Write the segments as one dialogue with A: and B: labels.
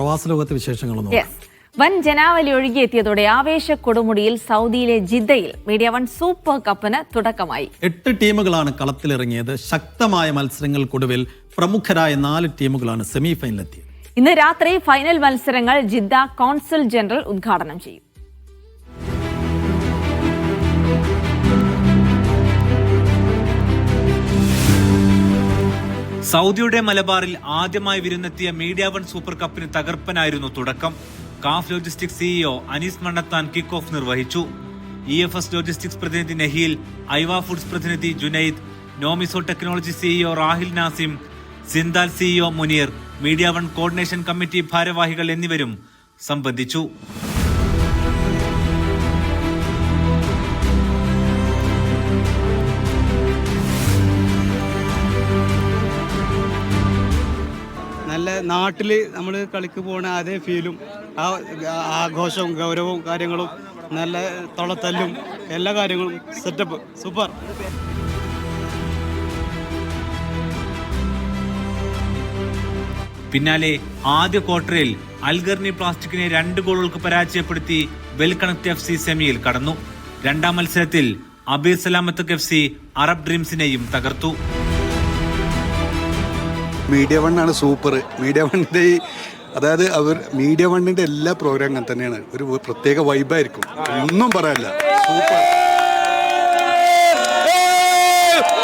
A: പ്രവാസ ലോകത്തെ
B: വിശേഷങ്ങൾ വൻ ജനാവലി ഒഴുകിയെത്തിയതോടെ ആവേശ കൊടുമുടിയിൽ സൗദിയിലെ ജിദ്ദയിൽ മീഡിയ വൺ സൂപ്പർ കപ്പിന് തുടക്കമായി.
A: എട്ട് ടീമുകളാണ് കളത്തിലിറങ്ങിയത്. ശക്തമായ മത്സരങ്ങൾക്കൊടുവിൽ പ്രമുഖരായ നാല് ടീമുകളാണ് സെമി ഫൈനലിലെത്തിയത്
B: ഇന്ന് രാത്രി ഫൈനൽ മത്സരങ്ങൾ ജിദ്ദ കോൺസുൽ ജനറൽ ഉദ്ഘാടനം ചെയ്യും.
C: സൗദിയുടെ മലബാറിൽ ആദ്യമായി വിരുന്നെത്തിയ മീഡിയ വൺ സൂപ്പർ കപ്പിന് തകർപ്പനായിരുന്നു തുടക്കം. Calf logistics CEO Anees Mannathan kick off നിർവഹിച്ചു. ഇ എഫ് എസ് ലോജിസ്റ്റിക്സ് പ്രതിനിധി നഹീൽ ഐവ ഫുഡ്സ് പ്രതിനിധി Junaid Nomiso technology CEO Rahil Nasim സിന്ദാൽ CEO Muneer media one coordination committee ഭാരവാഹികൾ എന്നിവരും സംബന്ധിച്ചു.
D: നാട്ടിൽ നമ്മൾ കളിക്ക് പോണ അതേ ഫീലും ആ ആഘോഷവും ഗൗരവവും കാര്യങ്ങളും നല്ല തൊളത്തല്ലും എല്ലാ കാര്യങ്ങളും സെറ്റപ്പ് സൂപ്പർ.
C: പിന്നാലെ ആദ്യ ക്വാർട്ടറിൽ അൽഗർണി പ്ലാസ്റ്റിക്കിനെ രണ്ട് ഗോളുകൾക്ക് പരാജയപ്പെടുത്തി വെൽ കണക്ട് എഫ് സി സെമിയിൽ കടന്നു. രണ്ടാം മത്സരത്തിൽ അബീർ സലാമത്ത് എഫ് സി അറബ് ഡ്രീംസിനെയും തകർത്തു.
E: മീഡിയ വൺ ആണ് സൂപ്പർ. മീഡിയ വണ്ണിന്റെ ഈ അതായത് അവർ മീഡിയ വണ്ണിന്റെ എല്ലാ പ്രോഗ്രാം അങ്ങനെ തന്നെയാണ്. ഒരു പ്രത്യേക വൈബായിരിക്കും ഒന്നും പറയാനില്ല സൂപ്പർ.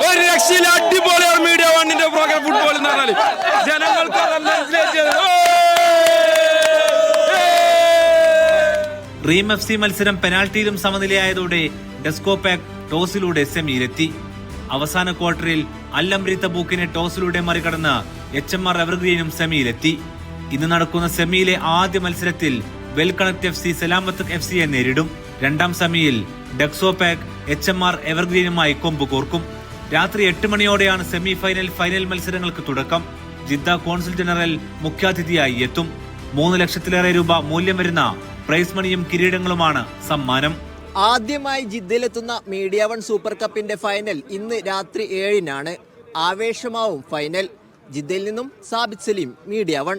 F: ഒരു രക്ഷയില്ല. അടിപൊളിയാണ് മീഡിയ വണ്ണിന്റെ പ്രോഗ്രാം ഫുട്ബോൾ എന്ന് പറഞ്ഞാൽ ജനങ്ങൾക്ക്.
C: റീം എഫ് സി മത്സരം പെനാൽറ്റിയിലും സമനിലയായതോടെ ഡെസ്കോ പാക് ടോസിലൂടെ സെമിയിലെത്തി. അവസാന ക്വാർട്ടറിൽ അല്ലംബ്രി തബൂക്കിനെ ടോസിലൂടെ മറികടന്ന് എച്ച് എം ആർ എവർഗ്രീനും സെമിയിലെത്തി. ഇന്ന് നടക്കുന്ന സെമിയിലെ ആദ്യ മത്സരത്തിൽ വെൽക്കണക്ട് കണക്ട് എഫ് സി സലാമത്ത് എഫ് സിയെ നേരിടും. രണ്ടാം സെമിയിൽ ഡെക്സോ പാക് എച്ച് എം ആർ എവർഗ്രീനുമായി കൊമ്പ് കോർക്കും. രാത്രി എട്ട് മണിയോടെയാണ് സെമി ഫൈനൽ ഫൈനൽ മത്സരങ്ങൾക്ക് തുടക്കം. ജിദ്ദ കോൺസുൽ ജനറൽ മുഖ്യാതിഥിയായി എത്തും. മൂന്ന് ലക്ഷത്തിലേറെ രൂപ മൂല്യം വരുന്ന പ്രൈസ് മണിയും കിരീടങ്ങളുമാണ് സമ്മാനം.
G: ആദ്യമായി ജിദ്ദയിലെത്തുന്ന മീഡിയ വൺ സൂപ്പർ കപ്പിന്റെ ഫൈനൽ ഇന്ന് രാത്രി ഏഴിനാണ് ആവേശമാവും ഫൈനൽ. ജിദ്ദയിൽ നിന്നും സാബിത് സലീം മീഡിയ വൺ.